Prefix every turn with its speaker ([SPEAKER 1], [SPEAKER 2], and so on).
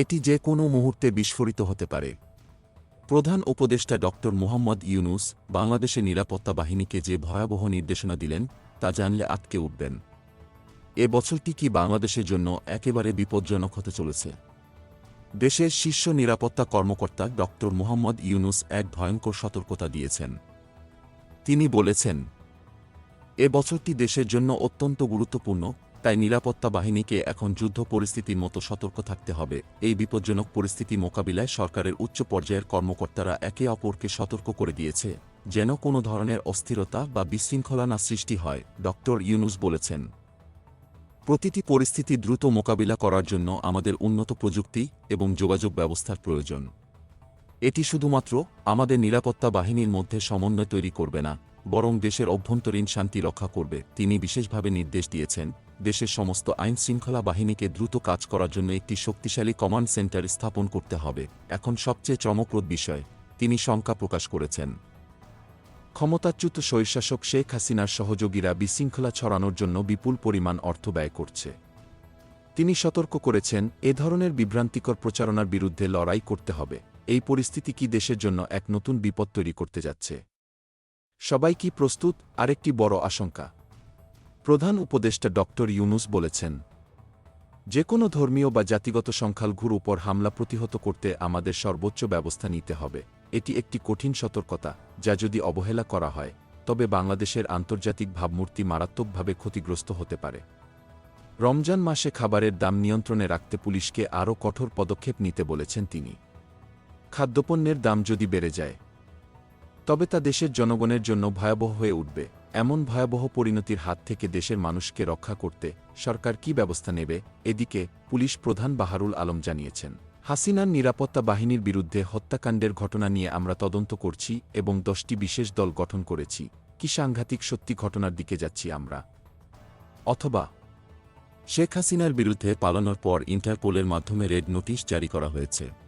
[SPEAKER 1] এটি যে কোনো মুহূর্তে বিস্ফোরিত হতে পারে। প্রধান উপদেষ্টা ডক্টর মোহাম্মদ ইউনুস বাংলাদেশের নিরাপত্তা বাহিনীকে যে ভয়াবহ নির্দেশনা দিলেন, তা জানলে আটকে উঠবেন। এ বছরটি কি বাংলাদেশের জন্য একেবারে বিপজ্জনক হতে চলেছে? দেশের শীর্ষ নিরাপত্তা কর্মকর্তা ডক্টর মোহাম্মদ ইউনুস এক ভয়ঙ্কর সতর্কতা দিয়েছেন। তিনি বলেছেন, এ বছরটি দেশের জন্য অত্যন্ত গুরুত্বপূর্ণ তাই নিরাপত্তা বাহিনীকে এখন যুদ্ধ পরিস্থিতির মতো সতর্ক থাকতে হবে। এই বিপজ্জনক পরিস্থিতি মোকাবিলায় সরকারের উচ্চ পর্যায়ের কর্মকর্তারা একে অপরকে সতর্ক করে দিয়েছে, যেন কোনো ধরনের অস্থিরতা বা বিশৃঙ্খলা না সৃষ্টি হয়, ডক্টর ইউনুস বলেছেন। প্রতিটি পরিস্থিতি দ্রুত মোকাবিলা করার জন্য আমাদের উন্নত প্রযুক্তি এবং যোগাযোগ ব্যবস্থার প্রয়োজন। এটি শুধুমাত্র আমাদের নিরাপত্তা বাহিনীর মধ্যে সমন্বয় তৈরি করবে না, বরং দেশের অভ্যন্তরীণ শান্তি রক্ষা করবে, তিনি বিশেষভাবে নির্দেশ দিয়েছেন। দেশের সমস্ত আইন শৃঙ্খলা বাহিনীকে দ্রুত কাজ করার জন্য একটি শক্তিশালী কমান্ড সেন্টার স্থাপন করতে হবে, এখন সবচেয়ে চমকপ্রদ বিষয়, তিনি শঙ্কা প্রকাশ করেছেন। ক্ষমতাচ্যুত স্বৈরশাসক শেখ হাসিনার সহযোগীরা বিশৃঙ্খলা ছড়ানোর জন্য বিপুল পরিমাণ অর্থ ব্যয় করছে। তিনি সতর্ক করেছেন, এ ধরনের বিভ্রান্তিকর প্রচারণার বিরুদ্ধে লড়াই করতে হবে, এই পরিস্থিতি কি দেশের জন্য এক নতুন বিপদ তৈরি করতে যাচ্ছে? সবাই কি প্রস্তুত? আরেকটি বড় আশঙ্কা প্রধান উপদেষ্টা ডক্টর ইউনুস বলেছেন যে কোনো ধর্মীয় বা জাতিগত সংখ্যালঘুর উপর হামলা প্রতিহত করতে আমাদের সর্বোচ্চ ব্যবস্থা নিতে হবে। এটি একটি কঠিন সতর্কতা, যা যদি অবহেলা করা হয়, তবে বাংলাদেশের আন্তর্জাতিক ভাবমূর্তি মারাত্মকভাবে ক্ষতিগ্রস্ত হতে পারে। রমজান মাসে খাবারের দাম নিয়ন্ত্রণে রাখতে পুলিশকে আরও কঠোর পদক্ষেপ নিতে বলেছেন তিনি। খাদ্যপণ্যের দাম যদি বেড়ে যায়, তবে তা দেশের জনগণের জন্য ভয়াবহ হয়ে উঠবে। এমন ভয়াবহ পরিণতির হাত থেকে দেশের মানুষকে রক্ষা করতে সরকার কি ব্যবস্থা নেবে, এদিকে পুলিশ প্রধান বাহারুল আলম জানিয়েছেন। হাসিনার নিরাপত্তা বাহিনীর বিরুদ্ধে হত্যাকাণ্ডের ঘটনা নিয়ে আমরা তদন্ত করছি এবং দশটি বিশেষ দল গঠন করেছি। কি সাংঘাতিক সত্যি ঘটনার দিকে যাচ্ছি আমরা। অথবা, শেখ হাসিনার বিরুদ্ধে পালানোর পর ইন্টারপোলের মাধ্যমে রেড নোটিশ জারি করা হয়েছে।